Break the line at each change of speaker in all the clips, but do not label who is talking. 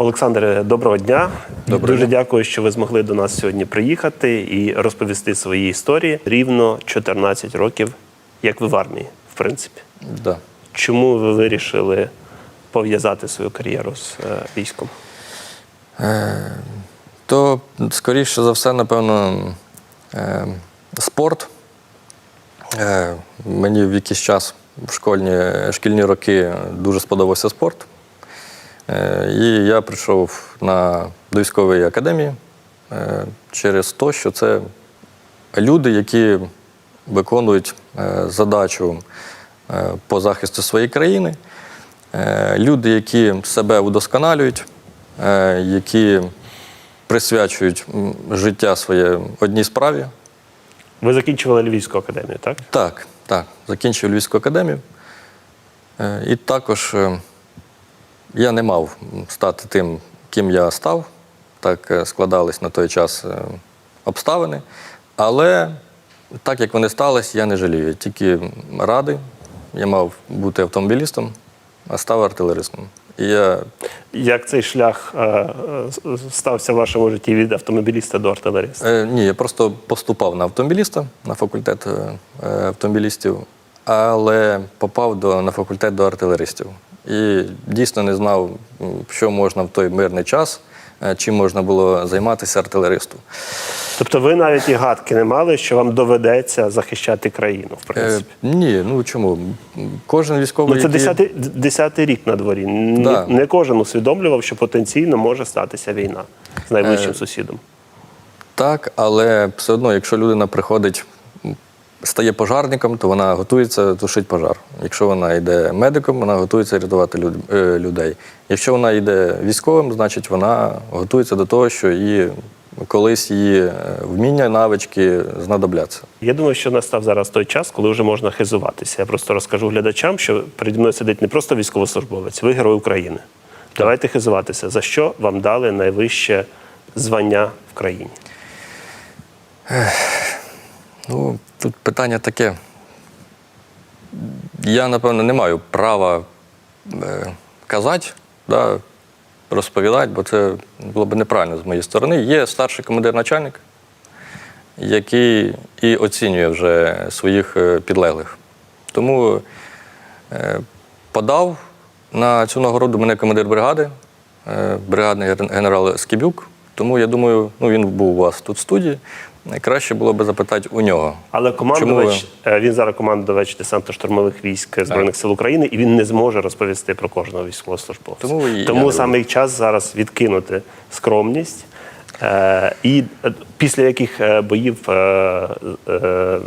Олександре, доброго дня.
Доброго
Дуже
дня.
дякую, що ви змогли до нас сьогодні приїхати і розповісти свої історії. Рівно 14 років, як ви в армії, в принципі.
Да.
Чому ви вирішили пов'язати свою кар'єру з е, військом?
То, скоріше за все, напевно, е, спорт. Е, мені в якийсь час в школьні, шкільні роки дуже сподобався спорт. Е, і я прийшов на, до військової академії е, через те, що це люди, які виконують е, задачу по захисту своєї країни, люди, які себе удосконалюють, які присвячують життя своє одній справі.
Ви закінчували Львівську академію, так?
Так, так, закінчив Львівську академію. І також я не мав стати тим, ким я став. Так е, складались на той час е, обставини. Але так як вони сталися, я не жалію. Я Тільки радий. Я мав бути автомобілістом, а став артилеристом. І я
Як цей шлях е, стався в вашому житті від автомобіліста до артилериста?
Е, ні, я просто поступав на автомобіліста, на факультет автомобілістів, але попав до, на факультет до артилеристів. І дійсно не знав, що можна в той мирний час, е, чим можна було займатися артилеристу.
Тобто ви навіть і гадки не мали, що вам доведеться захищати країну, в
Е,
принципі.
ні, ну чому? Кожен військовий.
Ну, це
який-
10, 10 рік на дворі.
Да.
Не кожен усвідомлював, що потенційно може статися війна з найближчим
Е,
сусідом.
Так, але все одно, якщо людина приходить, стає пожарником, то вона готується тушити пожар. Якщо вона йде медиком, вона готується рятувати е, людей. Якщо вона йде військовим, значить вона готується до того, що її колись її е, вміння, навички знадобляться.
Я думаю, що настав зараз той час, коли вже можна хизуватися. Я просто розкажу глядачам, що переді мною сидить не просто військовослужбовець, ви герой України. Давайте хизуватися. За що вам дали найвище звання в країні?
Ну, тут питання таке. Я, напевно, не маю права е, казати, да, розповідати, бо це було б неправильно з моєї сторони. Є старший командир начальник, який і оцінює вже своїх е, підлеглих. Тому е, подав на цю нагороду мене командир бригади, е, бригадний генерал Скібюк. Тому я думаю, ну він був у вас тут в студії. Найкраще було би запитати у нього.
Але командувач, е, він зараз командувач десантно-штурмових військ Збройних сил України, і він не зможе розповісти про кожного військовослужбовця.
Тому
Тому саме час зараз відкинути скромність. Е, і е, після яких е, боїв е, е,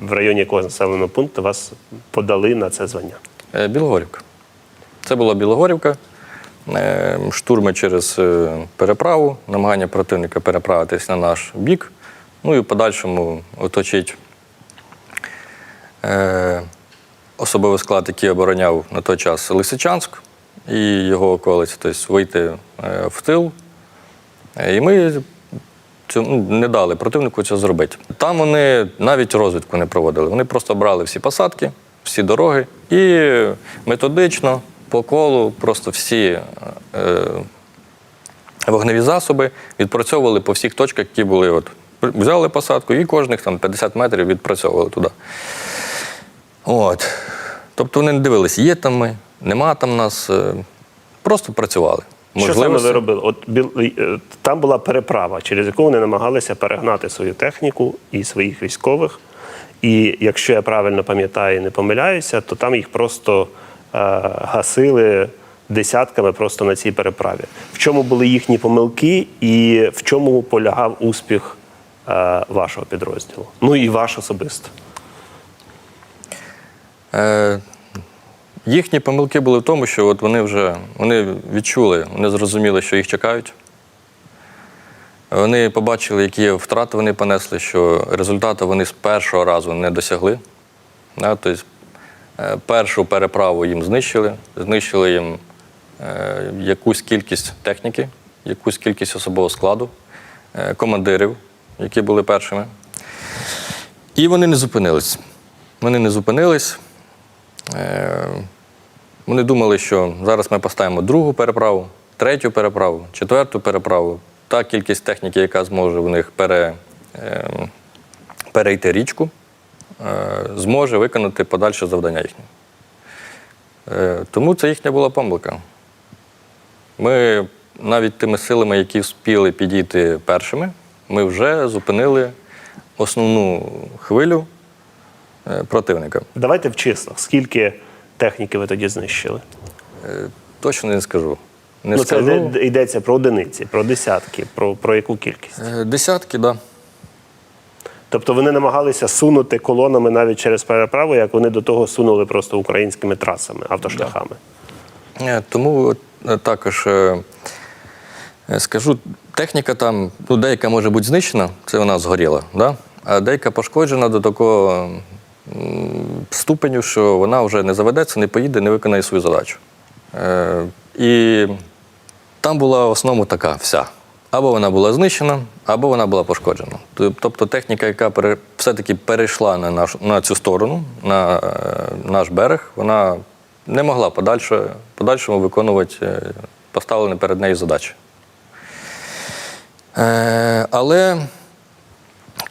в районі якого населеного пункту вас подали на це звання?
Е, Білогорівка. Це була Білогорівка. Е, Штурми через е, переправу, намагання противника переправитись на наш бік, ну і в подальшому оточить е, особовий склад, який обороняв на той час Лисичанськ і його околиці, тобто вийти е, в тил. Е, І ми цю, ну, не дали противнику це зробити. Там вони навіть розвідку не проводили. Вони просто брали всі посадки, всі дороги і методично по колу просто всі е, вогневі засоби відпрацьовували по всіх точках, які були. От, взяли посадку і кожних там 50 метрів відпрацьовували туди. От. Тобто вони не дивилися, є там ми, нема там нас. е, Просто працювали.
Що саме ви робили? От е, там була переправа, через яку вони намагалися перегнати свою техніку і своїх військових. І якщо я правильно пам'ятаю і не помиляюся, то там їх просто е, гасили десятками просто на цій переправі. В чому були їхні помилки, і в чому полягав успіх вашого підрозділу? Ну і ваш особисто.
Е, їхні помилки були в тому, що от вони вже вони відчули, вони зрозуміли, що їх чекають. Вони побачили, які втрати вони понесли, що результату вони з першого разу не досягли. Тобто, е, першу переправу їм знищили, знищили їм е, якусь кількість техніки, якусь кількість особового складу, е, командирів, які були першими. І вони не зупинились. Вони не зупинились. Е, Вони думали, що зараз ми поставимо другу переправу, третю переправу, четверту переправу. Та кількість техніки, яка зможе в них пере, е, перейти річку, е, зможе виконати подальше завдання їхнє. Тому це їхня була помилка. Ми навіть тими силами, які вспіли підійти першими, ми вже зупинили основну хвилю е, противника.
Давайте в числах. Скільки техніки ви тоді знищили?
Е, Точно не скажу. Не
ну,
скажу.
йде- йдеться про одиниці, про десятки, про, про яку кількість.
Е, Десятки, так. Да.
Тобто вони намагалися сунути колонами навіть через переправу, як вони до того сунули просто українськими трасами, автошляхами.
Е, Тому також скажу, техніка там, ну, деяка може бути знищена, це вона згоріла, да? а деяка пошкоджена до такого ступеню, що вона вже не заведеться, не поїде, не виконає свою задачу. Е, і там була в така вся. Або вона була знищена, або вона була пошкоджена. Тобто техніка, яка все-таки перейшла на, наш, на цю сторону, на е, наш берег, вона не могла подальше, подальшому виконувати е, поставлені перед нею задачі. Е, але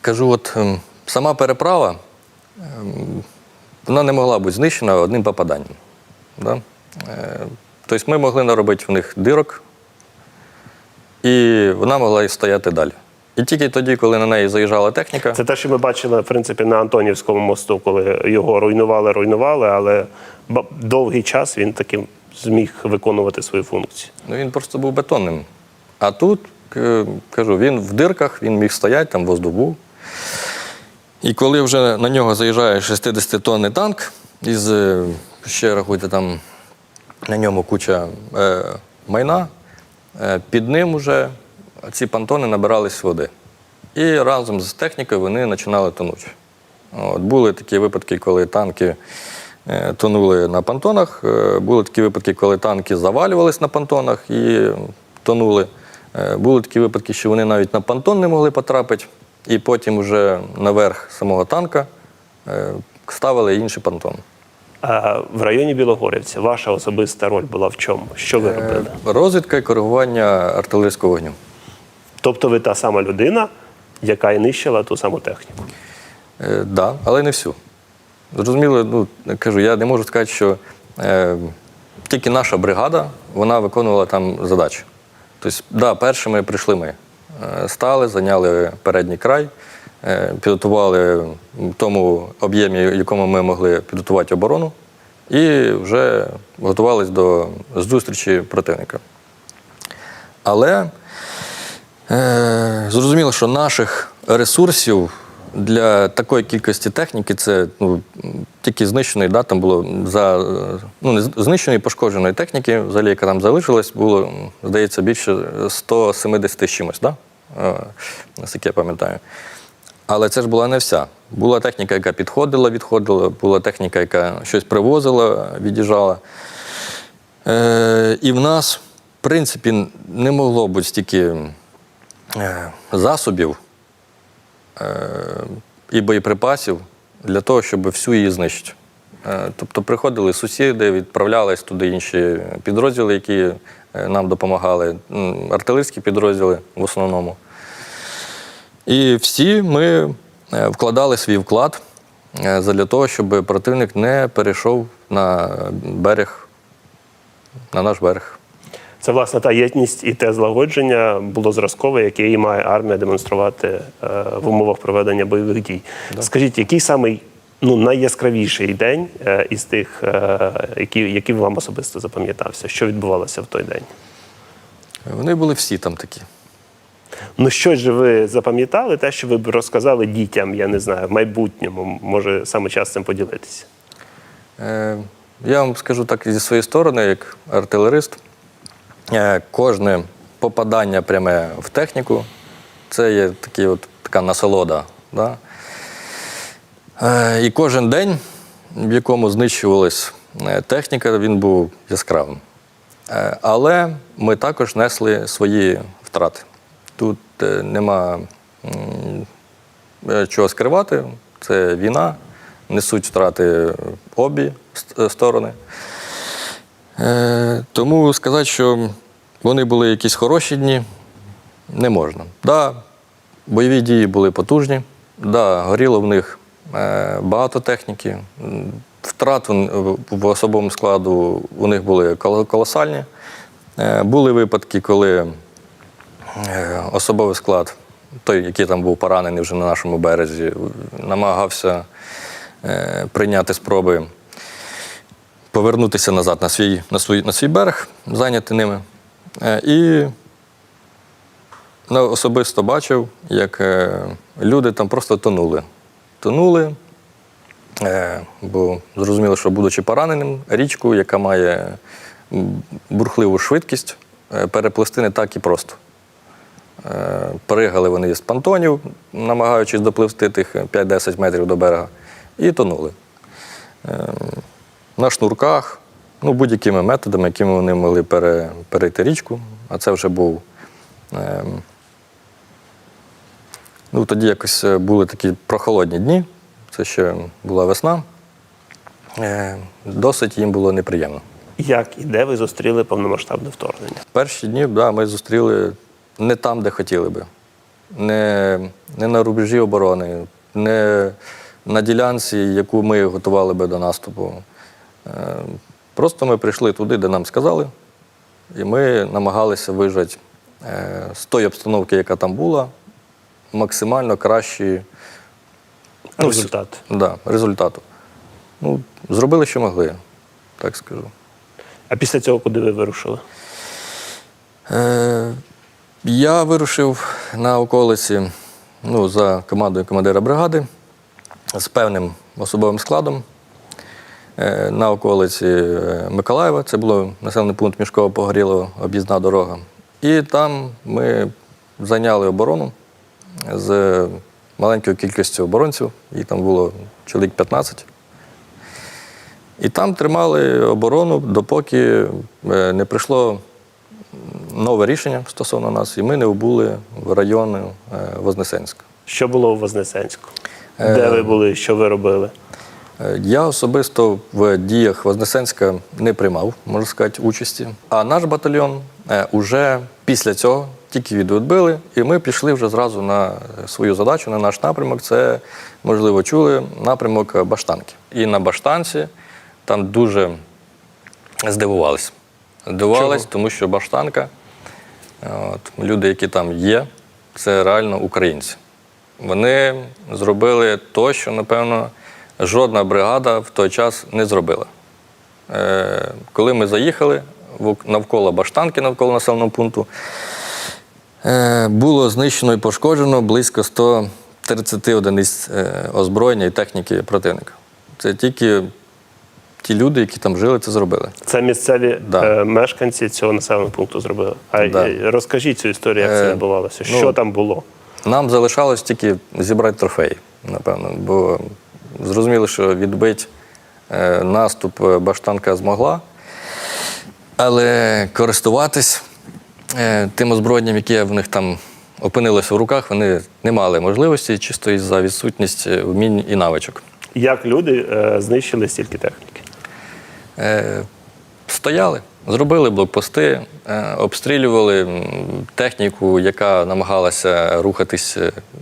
кажу, от ем, сама переправа ем, вона не могла бути знищена одним попаданням. Да? Е, тобто ми могли наробити в них дирок, і вона могла і стояти далі. І тільки тоді, коли на неї заїжджала техніка,
Це те, що ми бачили в принципі на Антонівському мосту, коли його руйнували, руйнували, але довгий час він таким зміг виконувати свою функцію.
ну, він просто був бетонним. А тут, кажу, він в дирках, він міг стояти, там воздух був. І коли вже на нього заїжджає 60-тонний танк, із, е, ще рахуйте, там на ньому куча е, майна, е, під ним вже ці понтони набирались води. І разом з технікою вони починали тонути. От, були такі випадки, коли танки е, тонули на понтонах, е, були такі випадки, коли танки завалювались на понтонах і тонули. Е, були такі випадки, що вони навіть на понтон не могли потрапити, і потім вже наверх самого танка е, ставили інший понтон.
А в районі Білогорівця ваша особиста роль була в чому? Що ви робили?
Розвідка і коригування артилерійського вогню.
Тобто ви та сама людина, яка і нищила ту саму техніку.
Так, да, але не всю. Зрозуміло, ну, кажу, я не можу сказати, що е, тільки наша бригада вона виконувала там задачі. Тобто, да, першими прийшли ми. Е, Стали, зайняли передній край, е, підготували в тому об'ємі, в якому ми могли підготувати оборону, і вже готувалися до зустрічі противника. Але Е, Зрозуміло, що наших ресурсів для такої кількості техніки це ну, тільки знищеної, да, там було за ну, знищеної пошкодженої техніки, взагалі, яка там залишилась, було, здається, більше 170 чимось, да? Е, наскільки я пам'ятаю. Але це ж була не вся. Була техніка, яка підходила, відходила, була техніка, яка щось привозила, від'їжджала. Е, і в нас, в принципі, не могло бути стільки е, засобів і боєприпасів для того, щоб всю її знищити. Е, тобто приходили сусіди, відправлялись туди інші підрозділи, які е, нам допомагали, артилерійські підрозділи в основному. І всі ми е, вкладали свій вклад е, для того, щоб противник не перейшов на берег, на наш берег.
Це власне та єдність і те злагодження було зразкове, яке і має армія демонструвати е, в умовах проведення бойових дій. Скажіть, який самий ну, найяскравіший день е, із тих, е, який, який вам особисто запам'ятався? Що відбувалося в той день?
Вони були всі там такі.
Ну, що ж ви запам'ятали, те, що ви б розказали дітям, я не знаю, в майбутньому, може саме час цим поділитися?
Е, Я вам скажу так зі своєї сторони, як артилерист, кожне попадання пряме в техніку це є такий от, така насолода. Да? Е, І кожен день, в якому знищувалась е, техніка, він був яскравим. Е, Але ми також несли свої втрати. Тут е, нема е, чого скривати. Це війна, несуть втрати обі сторони. Е, Тому сказати, що вони були якісь хороші дні, не можна. Да, бойові дії були потужні, да, горіло в них е, багато техніки. Втрат в, в особовому складу у них були колосальні. Е, були випадки, коли особовий склад, той, який там був поранений вже на нашому березі, намагався прийняти спроби повернутися назад на свій, на свій, на свій берег, зайняти ними. Е, І особисто бачив, як е, люди там просто тонули. Тонули, е, бо зрозуміло, що будучи пораненим, річку, яка має бурхливу швидкість, переплисти не так і просто. Пригали вони з понтонів, намагаючись допливти тих 5-10 метрів до берега, і тонули. На шнурках, ну, будь-якими методами, якими вони могли пере, перейти річку, а це вже був. Е, ну, тоді якось е, були такі прохолодні дні, це ще була весна. Е, досить їм було неприємно.
Як і де ви зустріли повномасштабне вторгнення?
Перші дні да, ми зустріли не там, де хотіли би. Не, не на рубежі оборони, не на ділянці, яку ми готували би до наступу. Е, Просто ми прийшли туди, де нам сказали, і ми намагалися вижати е, з тої обстановки, яка там була, максимально кращі Ну,
Результат.
да, результату. Ну, зробили, що могли, так скажу.
А після цього куди ви вирушили?
Е, я вирушив на околиці ну, за командою командира бригади з певним особовим складом на околиці е, Миколаєва. Це було населений пункт мішково погорілого об'їзна дорога. І там ми зайняли оборону з маленькою кількістю оборонців, їх там було чоловік 15. І там тримали оборону, допоки е, не прийшло нове рішення стосовно нас, і ми не вбули в район е, Вознесенська.
Що було у Вознесенську?
Е,
Де ви були, що ви робили?
Е, Я особисто в діях Вознесенська не приймав, можна сказати, участі. А наш батальйон е, уже після цього тільки відбили, і ми пішли вже зразу на свою задачу, на наш напрямок. Це, можливо, чули, напрямок Баштанки. І на Баштанці там дуже здивувалися. Здивувались,
Чого?
тому що Баштанка, от, люди, які там є, це реально українці. Вони зробили те, що, напевно, жодна бригада в той час не зробила. Е, коли ми заїхали навколо Баштанки, навколо населеного пункту, е, було знищено і пошкоджено близько 130 одиниць е, озброєння і техніки противника. Це тільки ті люди, які там жили, це зробили.
Це місцеві
Да.
е, мешканці цього населеного пункту зробили. А
Да.
розкажіть цю історію, як це
Е,
відбувалося?
ну,
Що там було?
Нам залишалось тільки зібрати трофеї, напевно, бо зрозуміло, що відбити е, наступ е, баштанка змогла, але користуватись е, тим озброєнням, яке в них там опинилося в руках, вони не мали можливості чисто із-за відсутність е, вмінь і навичок.
Як люди е, знищили стільки техніки?
Е, Стояли, зробили блокпости, е, обстрілювали техніку, яка намагалася рухатись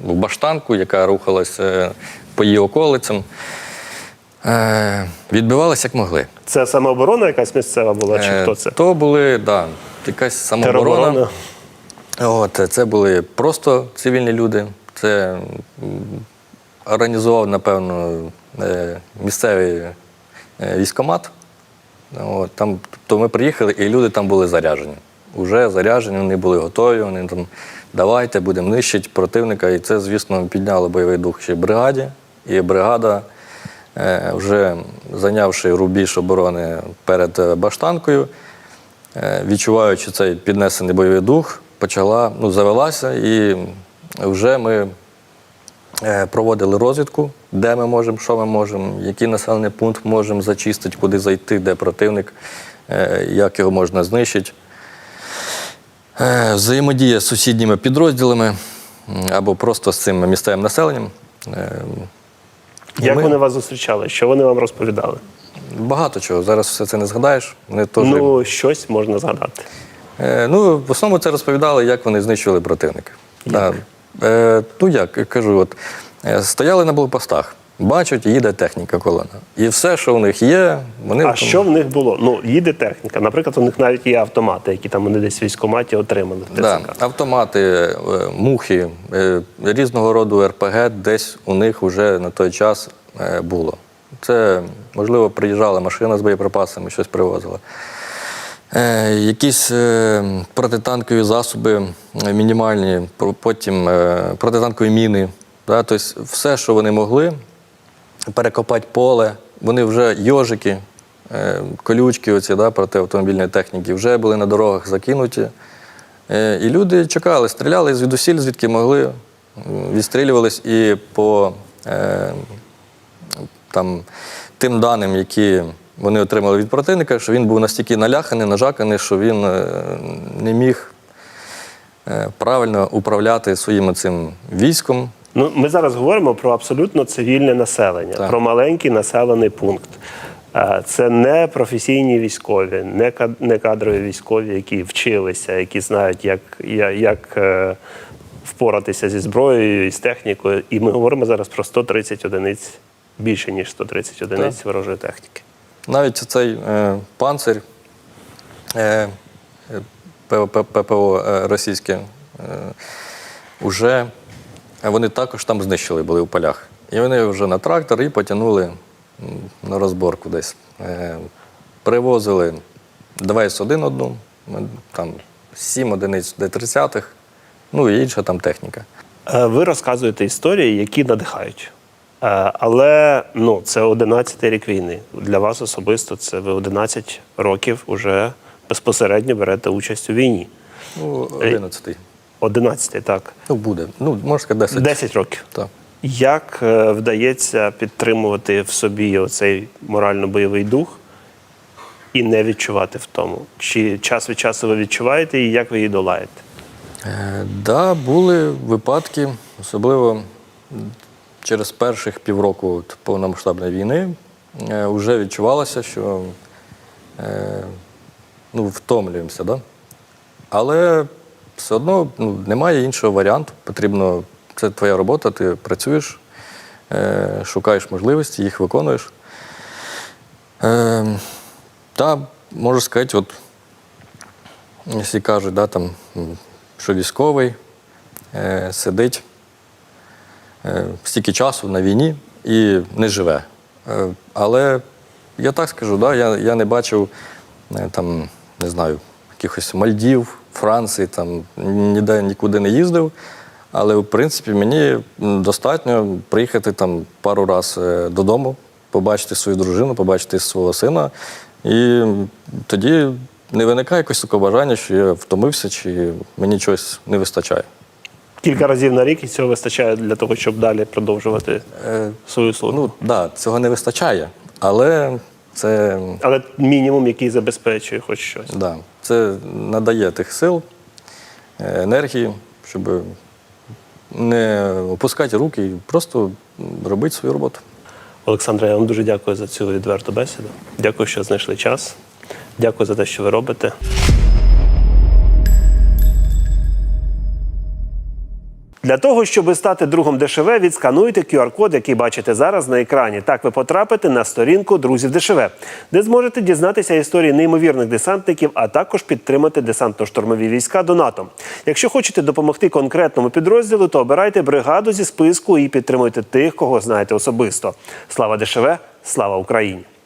в баштанку, яка рухалася по її околицям. Е, Відбивалися як могли.
Це самооборона якась місцева була, чи
Е,
хто це?
То були, да, якась самооборона. От, це були просто цивільні люди. Це організував, напевно, е, місцевий е, військомат. От, там, тобто ми приїхали, і люди там були заряжені. Уже заряжені, вони були готові, вони там давайте будемо нищити противника. І це, звісно, підняло бойовий дух ще бригаді. І бригада, е, вже зайнявши рубіж оборони перед е, баштанкою, е, відчуваючи цей піднесений бойовий дух, почала, ну, завелася, і вже ми проводили розвідку, де ми можемо, що ми можемо, який населений пункт можемо зачистити, куди зайти, де противник, як його можна знищити. Взаємодія з сусідніми підрозділами або просто з цим місцевим населенням.
Як
ми-
вони вас зустрічали? Що вони вам розповідали?
Багато чого. Зараз все це не згадаєш. Вони теж
Ну, щось можна згадати.
Е, ну, в основному це розповідали, як вони знищували противника. Да. Е, ну як, кажу, от, е, стояли на блокпостах, бачать, їде техніка колона. І все, що у них є, вони.
А що в них було? Ну, їде техніка. Наприклад, у них навіть є автомати, які там вони десь в військкоматі отримали в
Да, автомати, е, мухи, е, різного роду РПГ десь у них вже на той час е, було. Це, можливо, приїжджала машина з боєприпасами, щось привозила. Е, якісь е, протитанкові засоби мінімальні, потім е, протитанкові міни. Да, тобто все, що вони могли, перекопати поле, вони вже йожики, е, колючки оці, да, проти автомобільної техніки, вже були на дорогах закинуті. Е, І люди чекали, стріляли звідусіль, звідки могли, відстрілювались і по е, там, тим даним, які вони отримали від противника, що він був настільки наляханий, нажаканий, що він не міг правильно управляти своїм цим військом.
Ну, ми зараз говоримо про абсолютно цивільне населення,
Так.
про маленький населений пункт. Е, Це не професійні військові, не кадрові військові, які вчилися, які знають, як, як е, впоратися зі зброєю і з технікою. І ми говоримо зараз про 130 одиниць, більше ніж 130 одиниць ворожої техніки.
Навіть цей е, панцир е, е, ППО е, російське, е, уже вони також там знищили, були в полях. І вони вже на трактор і потягнули на розборку десь. Е, привозили 2С1 одну, там 7 одиниць Д-30, ну і інша там техніка.
Е, Ви розказуєте історії, які надихають. Е, Але ну, це 11 рік війни. Для вас особисто це ви 11 років вже безпосередньо берете участь у війні.
Ну, 11-й.
11, так.
Ну, буде. Ну, можна сказати, 10.
10 років.
Так.
Як е, вдається підтримувати в собі оцей морально-бойовий дух і не відчувати втому? Чи час від часу ви відчуваєте і як ви її долаєте?
Е, Да, були випадки, особливо через перших півроку от повномасштабної війни е, вже відчувалося, що е, ну, втомлюємося. Да? Але все одно ну, немає іншого варіанту. Потрібно, це твоя робота, ти працюєш, е, шукаєш можливості, їх виконуєш. Е, та, можу сказати, от Якщо кажуть, да, там, що військовий е, сидить е, стільки часу на війні і не живе. Е, але я так скажу, да, я, я не бачив е, там, не знаю, якихось Мальдів, Франції, там, ніде нікуди не їздив. Але, в принципі, мені достатньо приїхати там пару разів е, додому, побачити свою дружину, побачити свого сина. І тоді не виникає якось такого бажання, що я втомився чи мені чогось не вистачає.
Кілька разів на рік і цього вистачає для того, щоб далі продовжувати
Е,
свою службу.
ну, так, да, цього не вистачає, але це,
Але мінімум, який забезпечує хоч щось.
да, це надає тих сил, е, енергії, щоб не опускати руки і просто робити свою роботу.
Олександре, я вам дуже дякую за цю відверту бесіду. Дякую, що знайшли час. Дякую за те, що ви робите. Для того, щоб стати другом ДШВ, відскануйте QR-код, який бачите зараз на екрані. Так ви потрапите на сторінку друзів ДШВ, де зможете дізнатися історії неймовірних десантників, а також підтримати десантно-штурмові війська до НАТО. Якщо хочете допомогти конкретному підрозділу, то обирайте бригаду зі списку і підтримуйте тих, кого знаєте особисто. Слава ДШВ, слава Україні!